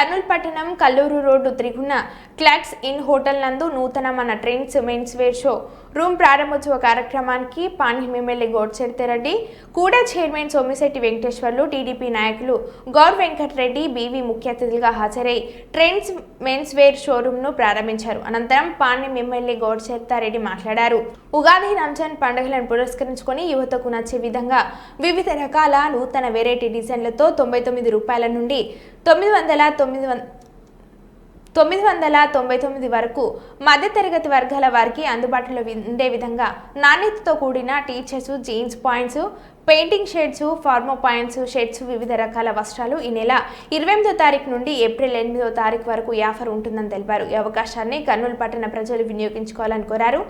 కర్నూలు పట్టణం Kallur road Triguna clocks inn hotel నందు నూతన మన Trends men's wear show room ప్రారంభోత్సవ కార్యక్రమానికి పాణ్యం ఎమ్మెల్యే గోడ్చెర్తిరెడ్డి కూడా చైర్మన్ సోమిశెట్టి వెంకటేశ్వర్లు టీడీపీ నాయకులు గౌర్ వెంకటరెడ్డి బీవీ ముఖ్య అతిథులుగా హాజరై ట్రెండ్స్ మెన్స్ వేర్ షోరూమ్ను ప్రారంభించారు. అనంతరం పాణ్యం ఎమ్మెల్యే గౌడ్చెర్తారెడ్డి మాట్లాడారు. ఉగాది రంజాన్ పండుగలను పురస్కరించుకొని యువతకు నచ్చే విధంగా వివిధ రకాల నూతన వెరైటీ డిజైన్లతో తొంభై తొమ్మిది రూపాయల నుండి తొమ్మిది వందల తొమ్మిది వంద తొమ్మిది వందల తొంభై తొమ్మిది వరకు మధ్యతరగతి వర్గాల వారికి అందుబాటులో ఉండే విధంగా నాణ్యతతో కూడిన teachers jeans points painting shades formal points shades వివిధ రకాల వస్త్రాలు ఈ నెల ఇరవై ఎనిమిదో తారీఖు నుండి ఏప్రిల్ ఎనిమిదో తారీఖు వరకు ఈ ఆఫర్ ఉంటుందని తెలిపారు. ఈ అవకాశాన్ని కర్నూలు పట్టణ ప్రజలు వినియోగించుకోవాలని కోరారు.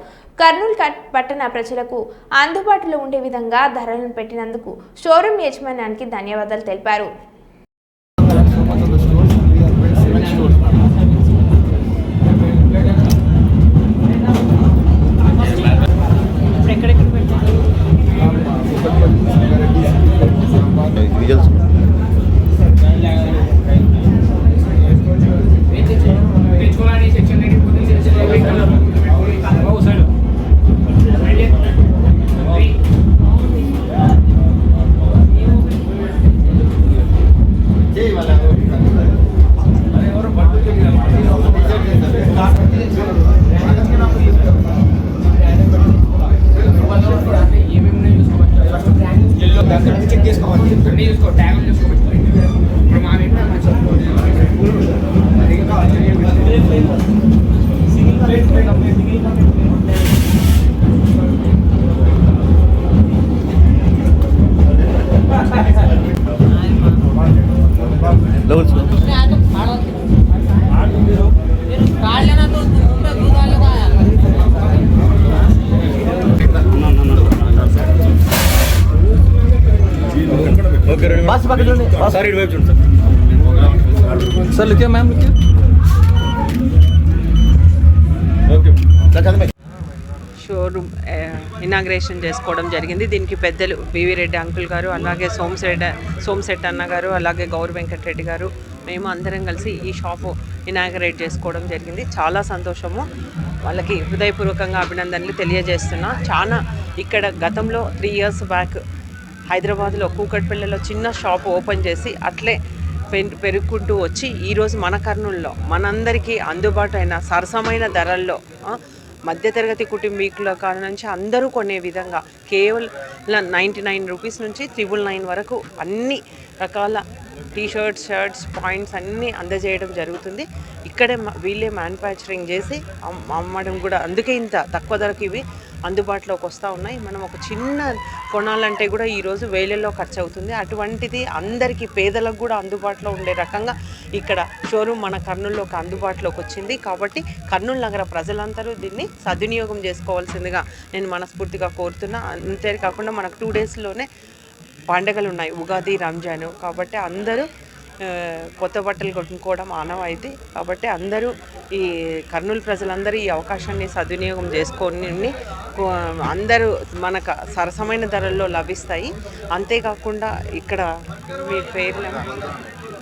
కర్నూలు పట్టణ ప్రజలకు అందుబాటులో ఉండే విధంగా ధరలను పెట్టినందుకు షోరూమ్ యజమానానికి ధన్యవాదాలు తెలిపారు. Boss sir ma'am showroom inauguration చేసుకోవడం జరిగింది. దీనికి పెద్దలు బివి రెడ్డి అంకుల్ గారు అలాగే సోమశెడ్డ సోమశెట్టి అన్న గారు అలాగే గౌరవ వెంకటరెడ్డి గారు మేము అందరం కలిసి ఈ షాపు ఇనాగ్రేట్ చేసుకోవడం జరిగింది. చాలా సంతోషము. వాళ్ళకి హృదయపూర్వకంగా అభినందనలు తెలియజేస్తున్నా. చాలా ఇక్కడ గతంలో త్రీ ఇయర్స్ బ్యాక్ హైదరాబాద్లో కూకట్పల్లిలో చిన్న షాప్ ఓపెన్ చేసి అట్లే పెరుగుకుంటూ వచ్చి ఈరోజు మన కర్నూల్లో మనందరికీ అందుబాటు అయిన సరసమైన ధరల్లో మధ్యతరగతి కుటుంబీకుల కాడ నుంచి అందరూ కొనే విధంగా కేవలం నైంటీ నైన్ రూపీస్ నుంచి త్రిబుల్ నైన్ వరకు అన్ని రకాల టీషర్ట్స్ షర్ట్స్ పాయింట్స్ అన్నీ అందజేయడం జరుగుతుంది. ఇక్కడే వీళ్ళే మ్యానుఫ్యాక్చరింగ్ చేసి అమ్మడం కూడా అందుకే ఇంత తక్కువ ధరకు ఇవి. అందుబాటులోకి వస్తూ ఉన్నాయి. మనం ఒక చిన్న కొనాలంటే కూడా ఈరోజు వేలల్లో ఖర్చు అవుతుంది అటువంటిది అందరికీ పేదలకు కూడా అందుబాటులో ఉండే రకంగా ఇక్కడ షోరూమ్ మన కర్నూలులోకి అందుబాటులోకి వచ్చింది. కాబట్టి కర్నూలు నగర ప్రజలందరూ దీన్ని సద్వినియోగం చేసుకోవాల్సిందిగా నేను మనస్ఫూర్తిగా కోరుతున్నా. అంతేకాకుండా మనకు టూ డేస్లోనే పండగలు ఉన్నాయి. ఉగాది రంజాన్. కాబట్టి అందరూ కొత్త బట్టలు కొనుక్కోవడం ఆనవాయితీ. కాబట్టి అందరూ ఈ కర్నూలు ప్రజలందరూ ఈ అవకాశాన్ని సద్వినియోగం చేసుకొని అందరూ మనకు సరసమైన ధరల్లో లభిస్తాయి. అంతేకాకుండా ఇక్కడ మీ పేర్ల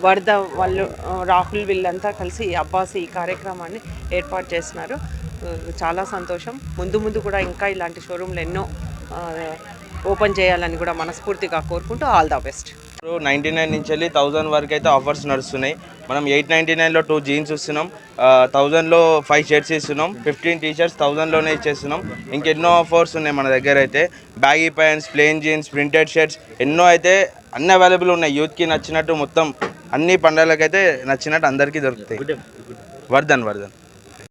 వరద వాళ్ళు రాహుల్ వీళ్ళంతా కలిసి అబ్బాస్ ఈ కార్యక్రమాన్ని ఏర్పాటు చేస్తున్నారు. చాలా సంతోషం. ముందు ముందు కూడా ఇంకా ఇలాంటి షోరూమ్లు ఎన్నో ఓపెన్ చేయాలని కూడా మనస్ఫూర్తిగా కోరుకుంటూ all the best. Ninety nine నుంచి వెళ్ళి థౌజండ్ వరకు అయితే ఆఫర్స్ నడుస్తున్నాయి. మనం ఎయిట్ నైంటీ నైన్లో టూ జీన్స్ ఇస్తున్నాం థౌజండ్లో ఫైవ్ షర్ట్స్ ఇస్తున్నాం. ఫిఫ్టీన్ టీ షర్ట్స్ థౌజండ్లోనే ఇచ్చేస్తున్నాం. ఇంకెన్నో ఆఫర్స్ ఉన్నాయి మన దగ్గర అయితే. Baggy pants plain jeans printed shirts ఎన్నో అయితే అన్ని అవైలబుల్ ఉన్నాయి. యూత్కి నచ్చినట్టు మొత్తం అన్ని పండుగలకైతే నచ్చినట్టు అందరికీ దొరుకుతాయి. వర్ధన్ వర్ధన్